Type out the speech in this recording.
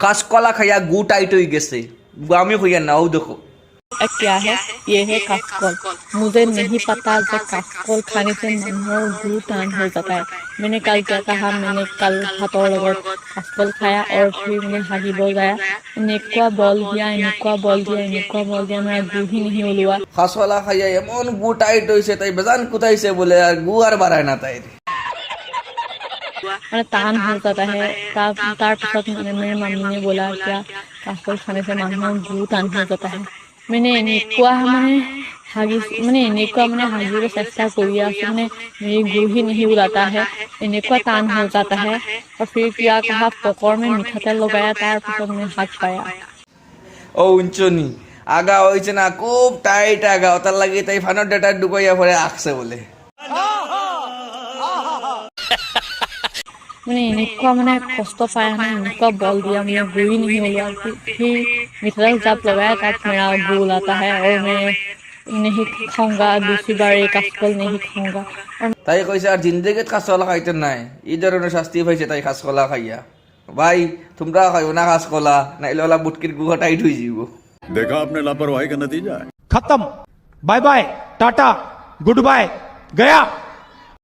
কাঁচকলা খাইয়া গু টাইট হয়ে গেছে আমি হইয়া নাও দেখো क्या है ये है कास्कॉल मुझे नहीं पता कि कास्कॉल खाने से मनोहर गू टान हो जाता है मैंने कल क्या कहा मैंने कल हाथों लगत कास्कॉल खाया और फिर मैंने हागी बोल गया इनेक्वा बॉल दिया इनेक्वा बॉल दिया इनेक्वा बॉल दिया मेरा गू ही नहीं उलुआ কাঁচকলা খাইয়া এমন গু টাইট হয়েছে তাই বেজান কোথাইছে বলে আর গু আর বাড়ায় না তাই मैंने तान होता है तार प्रसाद मेरे मम्मी ने बोला क्या काफल खाने মানুহৰ मानना টান तान होता মানে এনেকুৱা মানে হাগিছ মানে এনেকুৱা মানে হাগিবলৈ চেষ্টা কৰি আছে মানে মেৰি গুহি নহি ওলাতা এনেকুৱা টান হৈ যাতা হে। আৰু ফিৰ পিয়া কাহা পকৰ মে মিঠাতেল লগায়া তাৰ পিছত মে হাত পাই ও উঞ্চনি আগা হয়েছে না খুব টাইট আগা। তার লাগে তাই ফানোর ডেটা ডুকাইয়া পরে আঁকছে বলে। মানে এনেকুৱা মানে কষ্ট পাই মানে এনেকুৱা বল दिया मैंने गू ही नहीं उड़ा फिर मिठातेल जब लगाया तब मेरा गू उड़ाता है और मैं नहीं खाऊंगा दूसरी बार ये कास्कल नहीं खाऊंगा और তাই কইছে আর জিন্দগিত কাঁচকলা খাইতে নাই এই ধরনের শাস্তি পাইছে তাই কাঁচকলা খাইয়া ভাই তোমরা খাইও না কাঁচকলা নাইলে ওলা বুটকির গুহা টাইট হয়ে যাব देखा आपने लापरवाही का नतीजा है खत्म bye bye ta-ta goodbye गया